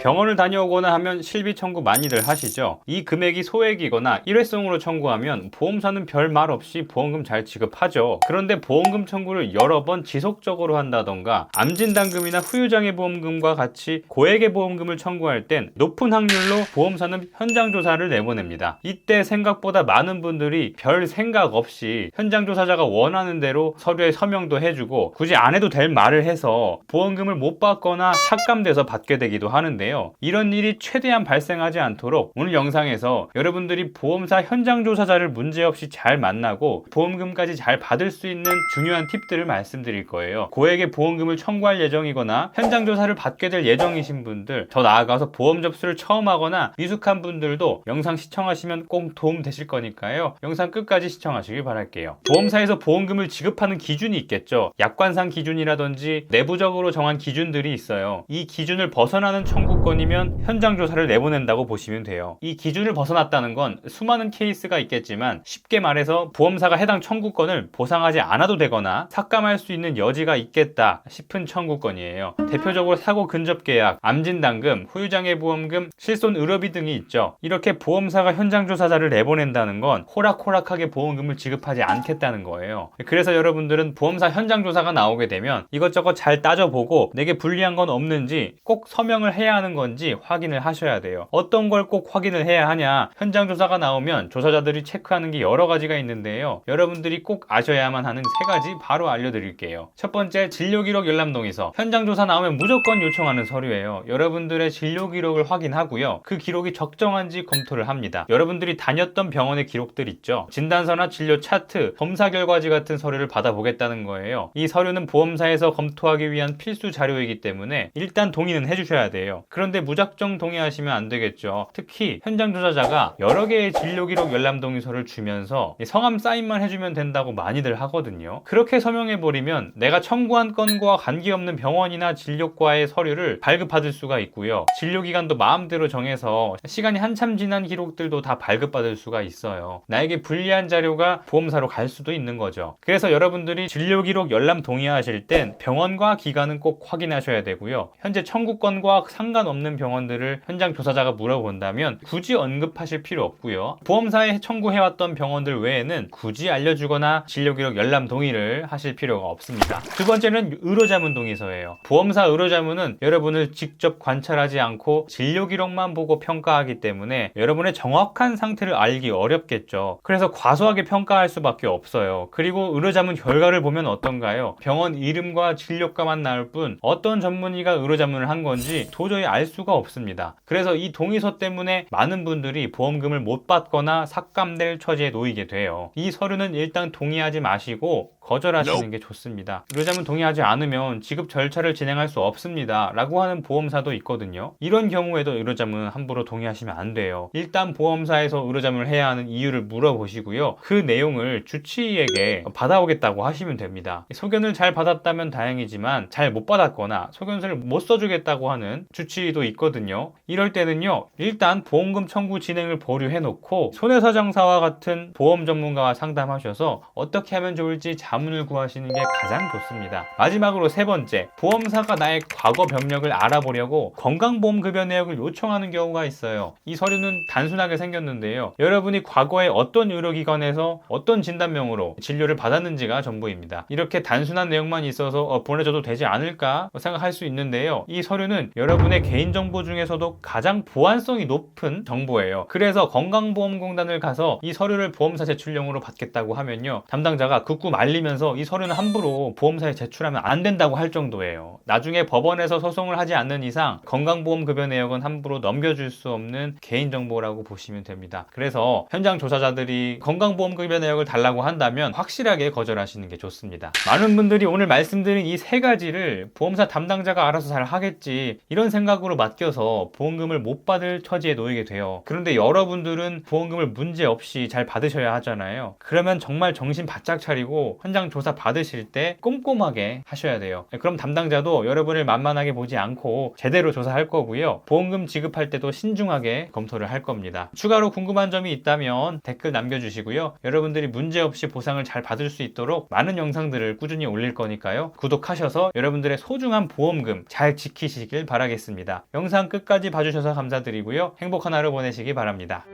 병원을 다녀오거나 하면 실비 청구 많이들 하시죠. 이 금액이 소액이거나 일회성으로 청구하면 보험사는 별 말 없이 보험금 잘 지급하죠. 그런데 보험금 청구를 여러 번 지속적으로 한다던가 암진단금이나 후유장애 보험금과 같이 고액의 보험금을 청구할 땐 높은 확률로 보험사는 현장 조사를 내보냅니다. 이때 생각보다 많은 분들이 별 생각 없이 현장 조사자가 원하는 대로 서류에 서명도 해주고 굳이 안 해도 될 말을 해서 보험금을 못 받거나 삭감돼서 받게 되기도 하는데요. 이런 일이 최대한 발생하지 않도록 오늘 영상에서 여러분들이 보험사 현장 조사자를 문제없이 잘 만나고 보험금까지 잘 받을 수 있는 중요한 팁들을 말씀드릴 거예요. 고액의 보험금을 청구할 예정이거나 현장 조사를 받게 될 예정이신 분들, 더 나아가서 보험 접수를 처음 하거나 미숙한 분들도 영상 시청하시면 꼭 도움 되실 거니까요. 영상 끝까지 시청하시길 바랄게요. 보험사에서 보험금을 지급하는 기준이 있겠죠. 약관상 기준이라든지 내부적으로 정한 기준들이 있어요. 이 기준을 벗어나는 청구권 이면 현장 조사를 내보낸다고 보시면 돼요. 이 기준을 벗어났다는 건 수많은 케이스가 있겠지만 쉽게 말해서 보험사가 해당 청구권을 보상하지 않아도 되거나 삭감할 수 있는 여지가 있겠다 싶은 청구권이에요. 대표적으로 사고 근접 계약, 암진단금, 후유장애 보험금, 실손 의료비 등이 있죠. 이렇게 보험사가 현장 조사자를 내보낸다는 건 호락호락하게 보험금을 지급하지 않겠다는 거예요. 그래서 여러분들은 보험사 현장 조사가 나오게 되면 이것저것 잘 따져보고 내게 불리한 건 없는지 꼭 서명을 해야 하는 건지 확인을 하셔야 돼요. 어떤 걸 꼭 확인을 해야 하냐? 현장 조사가 나오면 조사자들이 체크하는 게 여러 가지가 있는데요. 여러분들이 꼭 아셔야만 하는 세 가지 바로 알려드릴게요. 첫 번째, 진료 기록 열람동의서. 현장 조사 나오면 무조건 요청하는 서류예요. 여러분들의 진료 기록을 확인하고요. 그 기록이 적정한지 검토를 합니다. 여러분들이 다녔던 병원의 기록들 있죠. 진단서나 진료 차트, 검사 결과지 같은 서류를 받아보겠다는 거예요. 이 서류는 보험사에서 검토하기 위한 필수 자료이기 때문에 일단 동의는 해주셔야 돼요. 그런데 무작정 동의하시면 안 되겠죠. 특히 현장 조사자가 여러 개의 진료 기록 열람 동의서를 주면서 성함 사인만 해주면 된다고 많이들 하거든요. 그렇게 서명해 버리면 내가 청구한 건과 관계없는 병원이나 진료과의 서류를 발급받을 수가 있고요. 진료 기간도 마음대로 정해서 시간이 한참 지난 기록들도 다 발급받을 수가 있어요. 나에게 불리한 자료가 보험사로 갈 수도 있는 거죠. 그래서 여러분들이 진료 기록 열람 동의하실 땐 병원과 기관은 꼭 확인하셔야 되고요. 현재 청구권과 상관 없는 병원들을 현장 조사자가 물어본다면 굳이 언급하실 필요 없고요. 보험사에 청구해왔던 병원들 외에는 굳이 알려주거나 진료기록 열람 동의를 하실 필요가 없습니다. 두 번째는 의료자문 동의서예요. 보험사 의료자문은 여러분을 직접 관찰하지 않고 진료기록만 보고 평가하기 때문에 여러분의 정확한 상태를 알기 어렵겠죠. 그래서 과소하게 평가할 수밖에 없어요. 그리고 의료자문 결과를 보면 어떤가요? 병원 이름과 진료과만 나올 뿐 어떤 전문의가 의료자문을 한 건지 도저히 알 수가 없습니다. 그래서 이 동의서 때문에 많은 분들이 보험금을 못 받거나 삭감될 처지에 놓이게 돼요. 이 서류는 일단 동의하지 마시고 거절하시는 게 좋습니다. 의료자문 동의하지 않으면 지급 절차를 진행할 수 없습니다. 라고 하는 보험사도 있거든요. 이런 경우에도 의료자문 함부로 동의하시면 안 돼요. 일단 보험사에서 의료자문을 해야 하는 이유를 물어보시고요. 그 내용을 주치의에게 받아오겠다고 하시면 됩니다. 소견을 잘 받았다면 다행이지만 잘 못 받았거나 소견서를 못 써주겠다고 하는 주치의도 있거든요. 이럴 때는요. 일단 보험금 청구 진행을 보류해 놓고 손해사정사와 같은 보험 전문가와 상담하셔서 어떻게 하면 좋을지 자 문을 구하시는 게 가장 좋습니다. 마지막으로 세 번째, 보험사가 나의 과거 병력을 알아보려고 건강보험 급여 내역을 요청하는 경우가 있어요. 이 서류는 단순하게 생겼는데요. 여러분이 과거에 어떤 의료기관에서 어떤 진단명으로 진료를 받았는지가 전부입니다. 이렇게 단순한 내용만 있어서 어, 보내줘도 되지 않을까 생각할 수 있는데요. 이 서류는 여러분의 개인정보 중에서도 가장 보안성이 높은 정보예요. 그래서 건강보험공단을 가서 이 서류를 보험사 제출용으로 받겠다고 하면요. 담당자가 극구 말리면 서 이 서류는 함부로 보험사에 제출하면 안 된다고 할 정도예요. 나중에 법원에서 소송을 하지 않는 이상 건강보험급여 내역은 함부로 넘겨줄 수 없는 개인정보라고 보시면 됩니다. 그래서 현장 조사자들이 건강보험급여 내역을 달라고 한다면 확실하게 거절하시는 게 좋습니다. 많은 분들이 오늘 말씀드린 이 세 가지를 보험사 담당자가 알아서 잘 하겠지 이런 생각으로 맡겨서 보험금을 못 받을 처지에 놓이게 돼요. 그런데 여러분들은 보험금을 문제 없이 잘 받으셔야 하잖아요. 그러면 정말 정신 바짝 차리고 현장 현장 조사 받으실 때 꼼꼼하게 하셔야 돼요. 네, 그럼 담당자도 여러분을 만만하게 보지 않고 제대로 조사할 거고요. 보험금 지급할 때도 신중하게 검토를 할 겁니다. 추가로 궁금한 점이 있다면 댓글 남겨주시고요. 여러분들이 문제없이 보상을 잘 받을 수 있도록 많은 영상들을 꾸준히 올릴 거니까요. 구독하셔서 여러분들의 소중한 보험금 잘 지키시길 바라겠습니다. 영상 끝까지 봐주셔서 감사드리고요. 행복한 하루 보내시기 바랍니다.